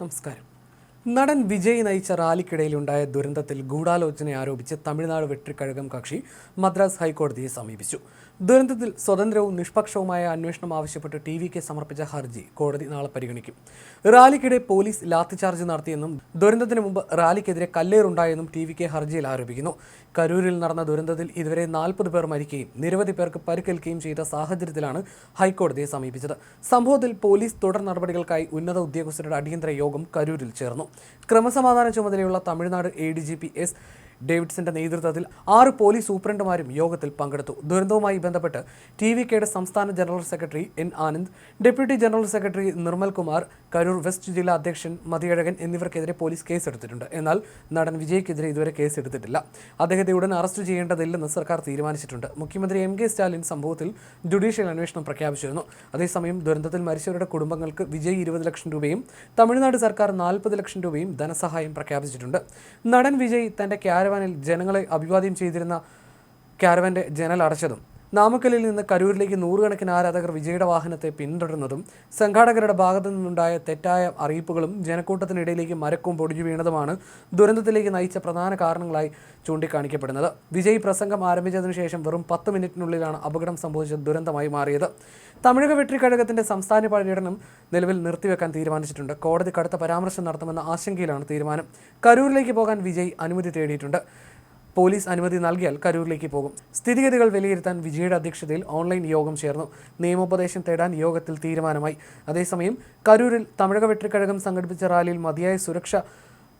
നമസ്കാരം. നടൻ വിജയ് നയിച്ച റാലിക്കിടയിലുണ്ടായ ദുരന്തത്തിൽ ഗൂഢാലോചന ആരോപിച്ച് തമിഴ്നാട് വെട്ടിക്കഴകം കക്ഷി മദ്രാസ് ഹൈക്കോടതിയെ സമീപിച്ചു. ദുരന്തത്തിൽ സ്വതന്ത്രവും നിഷ്പക്ഷവുമായ അന്വേഷണം ആവശ്യപ്പെട്ട് ടി സമർപ്പിച്ച ഹർജി കോടതി നാളെ പരിഗണിക്കും. റാലിക്കിടെ പോലീസ് ലാത്തിചാർജ് നടത്തിയെന്നും ദുരന്തത്തിന് മുമ്പ് റാലിക്കെതിരെ കല്ലേറുണ്ടായെന്നും ടി വിക്ക് ഹർജിയിൽ ആരോപിക്കുന്നു. കരൂരിൽ നടന്ന ദുരന്തത്തിൽ ഇതുവരെ നാൽപ്പത് പേർ മരിക്കുകയും നിരവധി പേർക്ക് പരിക്കേൽക്കുകയും ചെയ്ത സാഹചര്യത്തിലാണ് ഹൈക്കോടതിയെ സമീപിച്ചത്. സംഭവത്തിൽ പോലീസ് തുടർ നടപടികൾക്കായി ഉന്നത ഉദ്യോഗസ്ഥരുടെ അടിയന്തര യോഗം കരൂരിൽ ചേർന്നു. ക്രമസമാധാന ചുമതലയുള്ള Tamil Nadu A D G P S ഡേവിഡ്സന്റെ നേതൃത്വത്തിൽ ആറ് പോലീസ് സൂപ്രണ്ടുമാരും യോഗത്തിൽ പങ്കെടുത്തു. ദുരന്തവുമായി ബന്ധപ്പെട്ട് ടി വി കെയുടെ സംസ്ഥാന general secretary N Anand deputy general secretary Nirmal Kumar Karur west ജില്ലാ അധ്യക്ഷൻ മതിയഴകൻ എന്നിവർക്കെതിരെ പോലീസ് കേസെടുത്തിട്ടുണ്ട്. എന്നാൽ നടൻ വിജയ്ക്കെതിരെ ഇതുവരെ കേസെടുത്തിട്ടില്ല. അദ്ദേഹത്തെ ഉടൻ അറസ്റ്റ് ചെയ്യേണ്ടതില്ലെന്ന് സർക്കാർ തീരുമാനിച്ചിട്ടുണ്ട്. മുഖ്യമന്ത്രി എം കെ സ്റ്റാലിൻ സംഭവത്തിൽ ജുഡീഷ്യൽ അന്വേഷണം പ്രഖ്യാപിച്ചിരുന്നു. അതേസമയം ദുരന്തത്തിൽ മരിച്ചവരുടെ കുടുംബങ്ങൾക്ക് വിജയ് ഇരുപത് ലക്ഷം രൂപയും തമിഴ്നാട് സർക്കാർ നാൽപ്പത് ലക്ഷം രൂപയും ധനസഹായം പ്രഖ്യാപിച്ചിട്ടുണ്ട്. നടൻ വിജയ് തന്റെ ക്യാരവാനിൽ ജനങ്ങളെ അഭിവാദ്യം ചെയ്തിരുന്ന കാരവാന്റെ ജനൽ അടച്ചതും. നാമക്കലിൽ നിന്ന് കരൂരിലേക്ക് നൂറുകണക്കിന് ആരാധകർ വിജയുടെ വാഹനത്തെ പിന്തുടരുന്നതും സംഘാടകരുടെ ഭാഗത്തു നിന്നുണ്ടായ തെറ്റായ അറിയിപ്പുകളും ജനക്കൂട്ടത്തിനിടയിലേക്ക് മരക്കും പൊടിഞ്ഞു വീണതുമാണ് ദുരന്തത്തിലേക്ക് നയിച്ച പ്രധാന കാരണങ്ങളായി ചൂണ്ടിക്കാണിക്കപ്പെടുന്നത്. വിജയ് പ്രസംഗം ആരംഭിച്ചതിനു ശേഷം വെറും പത്ത് മിനിറ്റിനുള്ളിലാണ് അപകടം സംഭവിച്ച ദുരന്തമായി മാറിയത്. തമിഴക വെട്രിക്കഴകത്തിന്റെ സംസ്ഥാന പര്യടനം നിലവിൽ നിർത്തിവെക്കാൻ തീരുമാനിച്ചിട്ടുണ്ട്. കോടതി കടുത്ത പരാമർശം നടത്തുമെന്ന ആശങ്കയിലാണ് തീരുമാനം. കരൂരിലേക്ക് പോകാൻ വിജയ് അനുമതി തേടിയിട്ടുണ്ട്. പോലീസ് അനുമതി നൽകിയാൽ കരൂരിലേക്ക് പോകും. സ്ഥിതിഗതികൾ വിലയിരുത്താൻ വിജയുടെ അധ്യക്ഷതയിൽ ഓൺലൈൻ യോഗം ചേർന്നു. നിയമോപദേശം തേടാൻ യോഗത്തിൽ തീരുമാനമായി. അതേസമയം കരൂരിൽ തമിഴക വെട്ടിക്കഴകം സംഘടിപ്പിച്ച റാലിയിൽ മതിയായ സുരക്ഷ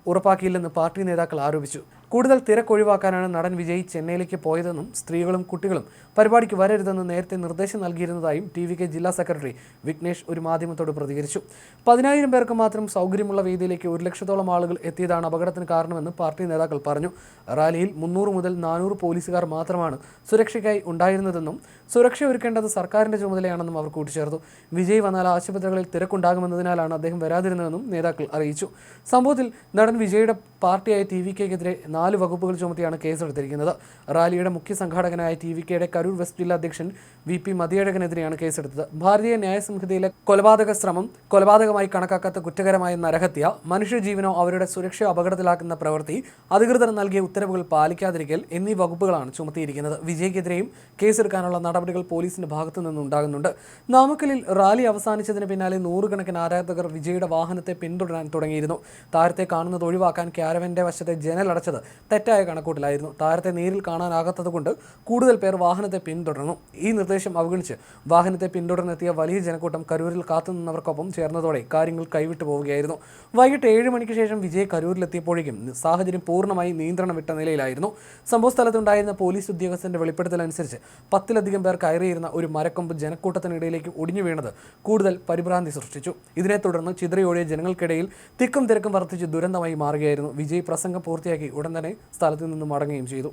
ഉറപ്പാക്കിയില്ലെന്ന് പാർട്ടി നേതാക്കൾ ആരോപിച്ചു. കൂടുതൽ തിരക്കൊഴിവാക്കാനാണ് നടൻ വിജയ് ചെന്നൈയിലേക്ക് പോയതെന്നും സ്ത്രീകളും കുട്ടികളും പരിപാടിക്ക് വരരുതെന്ന് നേരത്തെ നിർദ്ദേശം നൽകിയിരുന്നതായും ടി വി കെ ജില്ലാ സെക്രട്ടറി വിഘ്നേഷ് ഒരു മാധ്യമത്തോട് പ്രതികരിച്ചു. പതിനായിരം പേർക്ക് മാത്രം സൗകര്യമുള്ള വേദിയിലേക്ക് ഒരു ലക്ഷത്തോളം ആളുകൾ എത്തിയതാണ് അപകടത്തിന് കാരണമെന്ന് പാർട്ടി നേതാക്കൾ പറഞ്ഞു. റാലിയിൽ മുന്നൂറ് മുതൽ നാനൂറ് പോലീസുകാർ മാത്രമാണ് സുരക്ഷയ്ക്കായി ഉണ്ടായിരുന്നതെന്നും സുരക്ഷ ഒരുക്കേണ്ടത് സർക്കാരിന്റെ ചുമതലയാണെന്നും അവർ കൂട്ടിച്ചേർത്തു. വിജയ് വന്നാൽ ആശുപത്രികളിൽ തിരക്കുണ്ടാകുമെന്നതിനാലാണ് അദ്ദേഹം വരാതിരുന്നതെന്നും നേതാക്കൾ അറിയിച്ചു. സംഭവത്തിൽ നടൻ വിജയുടെ പാർട്ടിയായ ടി വി കെക്കെതിരെ നാല് വകുപ്പുകൾ ചുമത്തിയാണ് കേസെടുത്തിരിക്കുന്നത്. റാലിയുടെ മുഖ്യ സംഘാടകനായ ടി വി കെയുടെ കരൂർ വെസ്റ്റ് ജില്ലാ അധ്യക്ഷൻ വി പി മതിയഴകനെതിരെയാണ് കേസെടുത്തത്. ഭാരതീയ ന്യായ സംഹിതയിലെ കൊലപാതക ശ്രമം കൊലപാതകമായി കണക്കാക്കാത്ത കുറ്റകരമായ നരഹത്യ മനുഷ്യജീവനോ അവരുടെ സുരക്ഷയോ അപകടത്തിലാക്കുന്ന പ്രവൃത്തി അധികൃതർ നൽകിയ ഉത്തരവുകൾ പാലിക്കാതിരിക്കൽ എന്നീ വകുപ്പുകളാണ് ചുമത്തിയിരിക്കുന്നത്. വിജയ്ക്കെതിരെയും കേസെടുക്കാനുള്ള നടപടികൾ പോലീസിന്റെ ഭാഗത്തു നിന്നുണ്ടാകുന്നുണ്ട് നാമക്കലിൽ റാലി അവസാനിച്ചതിന് പിന്നാലെ നൂറുകണക്കിന് ആരാധകർ വിജയുടെ വാഹനത്തെ പിന്തുടരാൻ തുടങ്ങിയിരുന്നു. താരത്തെ കാണുന്നത് ഒഴിവാക്കാൻ ക്യാരവന്റെ വശത്തെ ജനൽ അടച്ചത് തെറ്റായ കണക്കൂട്ടിലായിരുന്നു. താരത്തെ നേരിൽ കാണാനാകാത്തതുകൊണ്ട് കൂടുതൽ പേർ വാഹനത്തെ പിന്തുടർന്നു. ഈ നിർദ്ദേശം അവഗണിച്ച് വാഹനത്തെ പിന്തുടർന്നെത്തിയ വലിയ ജനക്കൂട്ടം കരൂരിൽ കാത്തുനിന്നവർക്കൊപ്പം ചേർന്നതോടെ കാര്യങ്ങൾ കൈവിട്ടു പോവുകയായിരുന്നു. വൈകിട്ട് ഏഴ് മണിക്ക് ശേഷം വിജയ് കരൂരിലെത്തിയപ്പോഴേക്കും സാഹചര്യം പൂർണമായി നിയന്ത്രണം വിട്ട നിലയിലായിരുന്നു. സംഭവസ്ഥലത്തുണ്ടായിരുന്ന പോലീസ് ഉദ്യോഗസ്ഥന്റെ വെളിപ്പെടുത്തലനുസരിച്ച് പത്തിലധികം പേർ കയറിയിരുന്ന ഒരു മരക്കൊമ്പ് ജനക്കൂട്ടത്തിനിടയിലേക്ക് ഒടിഞ്ഞു വീണത് കൂടുതൽ പരിഭ്രാന്തി സൃഷ്ടിച്ചു. ഇതിനെ തുടർന്ന് ചിതറിയോടിയ ജനങ്ങൾക്കിടയിൽ തിക്കും തിരക്കും വർദ്ധിച്ച് ദുരന്തമായി മാറുകയായിരുന്നു. വിജയ് പ്രസംഗം പൂർത്തിയാക്കി ഉടൻ തന്നെ സ്ഥലത്തു നിന്നും മടങ്ങുകയും ചെയ്തു.